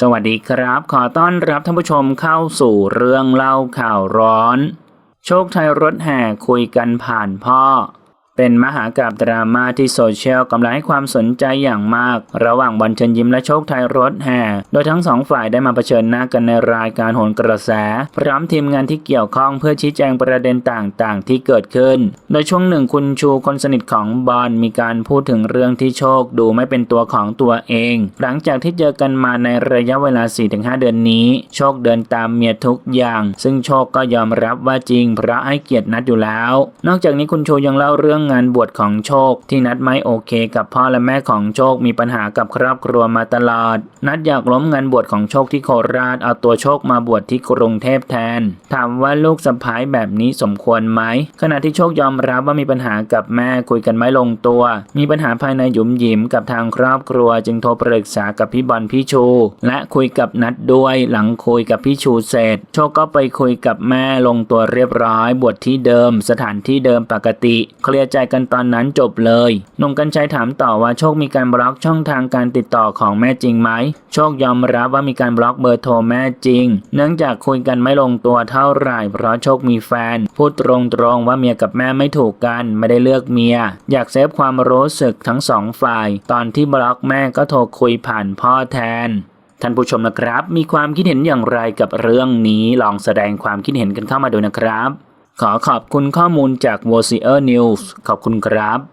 สวัสดีครับ ขอต้อนรับท่านผู้ชมเข้าสู่เรื่องเล่าข่าวร้อน โชคไทยรถแห่คุยกันผ่านพ่อ เป็นมหากาบดราม่าที่โซเชียลกำลังให้ความสนใจอย่างมาก ระหว่างบอลเชิญยิ้มและโชคไทยรถแห่ โดยทั้งสองฝ่ายได้มาเผชิญหน้ากันในรายการโหนกระแส พร้อมทีมงานที่เกี่ยวข้องเพื่อชี้แจงประเด็นต่างๆ ที่เกิดขึ้น โดยช่วงหนึ่งคุณชูคนสนิทของบอลมีการพูดถึงเรื่องที่โชคดูไม่เป็นตัวของตัวเอง หลังจากที่เจอกันมาในระยะเวลา 4-5 เดือนนี้ โชคเดินตามเมียทุกอย่าง ซึ่งโชคก็ยอมรับว่าจริงเพราะให้เกียรตินัดอยู่แล้ว นอกจากนี้คุณชูยังเล่าเรื่องงานบวชของโชค ที่นัดไม่โอเค กับพ่อและแม่ของโชคมีปัญหากับครอบครัวมาตลอด นัดอยากล้มงานบวชของโชคที่โคราชเอาตัวโชคมาบวชที่กรุงเทพแทน ถามว่าลูกสะพ้ายแบบนี้สมควรไหม ขณะที่โชคยอมรับว่ามีปัญหากับแม่คุยกันไม่ลงตัว มีปัญหาภายในหยุมหยิมกับทางครอบครัว จึงโทรปรึกษากับพี่บอลพี่ชู และคุยกับนัดด้วยหลังคุยกับพี่ชูเสร็จ โชคก็ไปคุยกับแม่ลงตัวเรียบร้อย บวชที่เดิม สถานที่เดิมปกติเคลียร์ใจกันตอนนั้นจบเลยหนุ่มกัญชัยถามต่อว่าโชคมีการบล็อกช่องทางการติดต่อของแม่จริงไหม โชคยอมรับว่ามีการบล็อกเบอร์โทรแม่จริง เนื่องจากคุยกันไม่ลงตัวเท่าไหร่ เพราะโชคมีแฟน พูดตรงๆว่าเมียกับแม่ไม่ถูกกัน ไม่ได้เลือกเมีย อยากเซฟความรู้สึกทั้งสองฝ่าย ตอนที่บล็อกแม่ก็โทรคุยผ่านพ่อแทนท่านผู้ชมนะครับ มีความคิดเห็นอย่างไรกับเรื่องนี้ ลองแสดงความคิดเห็นกันเข้ามาดูนะครับ ขอขอบคุณข้อมูลจาก v o c e r News ขอบคุณครับ